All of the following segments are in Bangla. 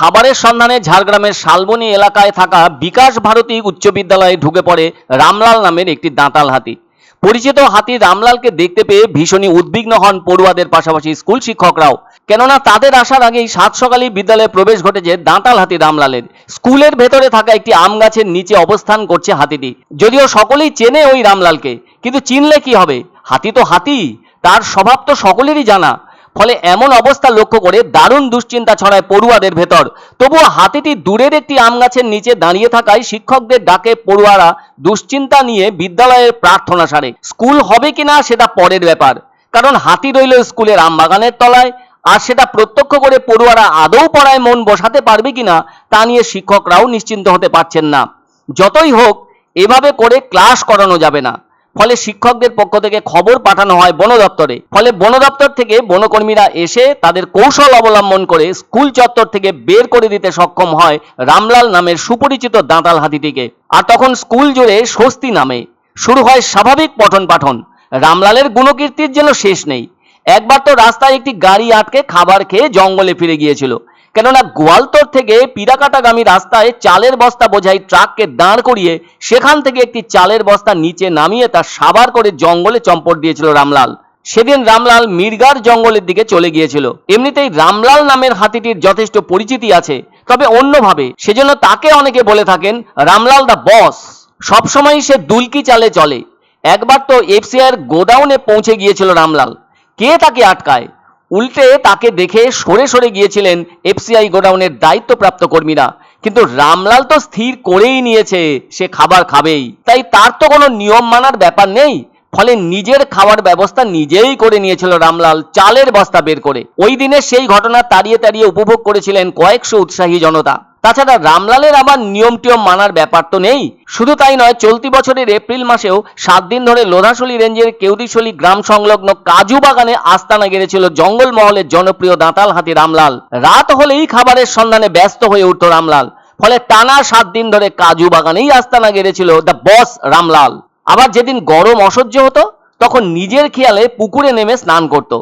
খাবারের সন্ধানে ঝাড়গ্রামের শালবনী এলাকায় থাকা বিকাশ ভারতী উচ্চ বিদ্যালয়ে ঢুকে পড়ে রামলাল নামের একটি দাঁতাল হাতি। পরিচিত হাতি রামলালকে দেখতে পেয়ে ভীষণই উদ্বিগ্ন হন পড়ুয়াদের পাশাপাশি স্কুল শিক্ষকরাও। কেননা তাদের আসার আগেই সাত সকালেই বিদ্যালয়ে প্রবেশ ঘটেছে দাঁতাল হাতি রামলালের। স্কুলের ভেতরে থাকা একটি আম গাছের নিচে অবস্থান করছে হাতিটি। যদিও সকলেই চেনে ওই রামলালকে, কিন্তু চিনলে কি হবে? হাতি তো হাতি, তার স্বভাব তো সকলেরই জানা। ফলে এমন অবস্থা লক্ষ্য করে দারুণ দুশ্চিন্তা ছড়ায় পড়ুয়াদের ভেতর। তবুও হাতিটি দূরের একটি আম গাছের নিচে দাঁড়িয়ে থাকায় শিক্ষকদের ডাকে পড়ুয়ারা দুশ্চিন্তা নিয়ে বিদ্যালয়ের প্রার্থনা সারে। স্কুল হবে কিনা সেটা পরের ব্যাপার। কারণ হাতি রইল স্কুলের আম বাগানের তলায়, আর সেটা প্রত্যক্ষ করে পড়ুয়ারা আদৌ পড়ায় মন বসাতে পারবে কিনা তা নিয়ে শিক্ষকরাও নিশ্চিন্ত হতে পারছেন না। যতই হোক, এভাবে করে ক্লাস করানো যাবে না। ফলে শিক্ষকদের পক্ষ থেকে খবর পাঠানো হয় বন দপ্তরে। ফলে বন দপ্তর থেকে বনকর্মীরা এসে তাদের কৌশল অবলম্বন করে স্কুল চত্বর থেকে বের করে দিতে সক্ষম হয় রামলাল নামের সুপরিচিত দাঁতাল হাতিটিকে। আর তখন স্কুল জুড়ে স্বস্তি নামে। শুরু হয় স্বাভাবিক পঠন পাঠন। রামলালের গুণকীর্তির যেন শেষ নেই। একবার তো রাস্তায় একটি গাড়ি আটকে খাবার খেয়ে জঙ্গলে ফিরে গিয়েছিল। কেননা গোয়ালতর থেকে পিরাকাটাগামী রাস্তায় চালের বস্তা বোঝাই ট্রাককে দাঁড় করিয়ে সেখান থেকে একটি চালের বস্তা নিচে নামিয়ে তা সাবার করে জঙ্গলে চম্পট দিয়েছিল রামলাল। সেদিন রামলাল মির্গার জঙ্গলের দিকে চলে গিয়েছিল। এমনিতেই রামলাল নামের হাতিটির যথেষ্ট পরিচিতি আছে। তবে অন্যভাবে, সেজন্য তাকে অনেকে বলে থাকেন রামলাল দা বস। সবসময় সে দুলকি চালে চলে। একবার তো এফসিআর গোডাউনে পৌঁছে গিয়েছিল রামলাল। কে তাকে আটকায়? উল্টে তাকে দেখে সরে সরে গিয়েছিলেন এফসিআই গোডাউনের দায়িত্বপ্রাপ্ত কর্মীরা। কিন্তু রামলাল তো স্থির করেই নিয়েছে, সে খাবার খাবেই। তাই তার তো কোনো নিয়ম মানার ব্যাপার নেই। ফলে নিজের খাওয়ার ব্যবস্থা নিজেই করে নিয়েছিল রামলাল, চালের বস্তা বের করে। ওই দিনে সেই ঘটনা তাড়িয়ে তাড়িয়ে উপভোগ করেছিলেন কয়েকশো উৎসাহী জনতা। তাছাড়া রামলালের আবার নিয়ম টিয়ম মানার ব্যাপার তো নেই। শুধু তাই নয়, চলতি বছরের এপ্রিল মাসেও সাত দিন ধরে লোধাশলী রেঞ্জের কেউদিশলী গ্রাম সংলগ্ন কাজু বাগানে আস্তানা গেড়েছিল জঙ্গলমহলের জনপ্রিয় দাঁতাল হাতি রামলাল। রাত হলেই খাবারের সন্ধানে ব্যস্ত হয়ে উঠত রামলাল। ফলে টানা সাত দিন ধরে কাজু বাগানেই আস্তানা গেড়েছিল দ্য বস রামলাল। আবার যেদিন গরম অসহ্য হতো, তখন নিজের খেয়ালে পুকুরে নেমে স্নান করত।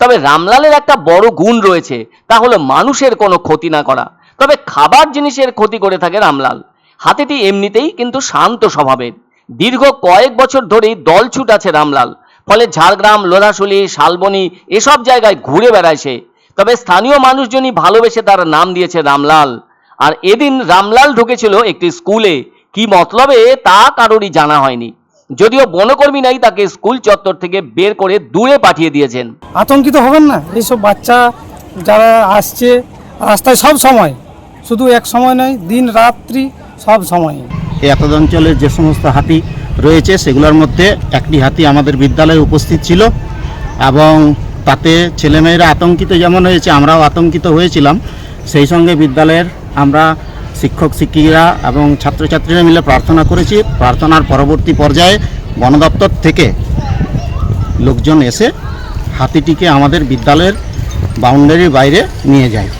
তবে রামলালের একটা বড় গুণ রয়েছে, তা হলো মানুষের কোনো ক্ষতি না করা। তবে খাবার জিনিসের ক্ষতি করে থাকে রামলাল। হাতিটি এমনিতেই কিন্তু শান্ত স্বভাবের। দীর্ঘ কয়েক বছর ধরেই দলছুট আছে রামলাল। ফলে ঝাড়গ্রাম লোধাশুলি শালবনী এসব জায়গায় ঘুরে বেড়ায় সে। তবে স্থানীয় মানুষজনই ভালোবেসে তার নাম দিয়েছে রামলাল। আর এদিন রামলাল ঢুকেছিল একটি স্কুলে। কি মতলবে তা কারোরই জানা হয়নি। যদিও বনকর্মী নাই, তাকে স্কুল চত্বর থেকে বের করে দূরে পাঠিয়ে দিয়েছেন। আতঙ্কিত হবেন না, এইসব বাচ্চা যারা আসছে, রাস্তায় সব সময়। শুধু এক সময় নয়, দিন, রাত্রি, সব সময়। এই এতদ অঞ্চলের যে সমস্ত হাতি রয়েছে, সেগুলোর মধ্যে একটি হাতি আমাদের বিদ্যালয়ে উপস্থিত ছিল এবং তাতে ছেলেমেয়েরা আতঙ্কিত যেমন হয়েছে, আমরাও আতঙ্কিত হয়েছিলাম। সেই সঙ্গে বিদ্যালয়ের আমরা শিক্ষক, শিক্ষিকা এবং ছাত্রছাত্রীরা মিলে প্রার্থনা করেছি। প্রার্থনার পরবর্তী পর্যায়ে বন দপ্তর থেকে লোকজন এসে হাতিটিকে আমাদের বিদ্যালয়ের বাউন্ডারির বাইরে নিয়ে যায়।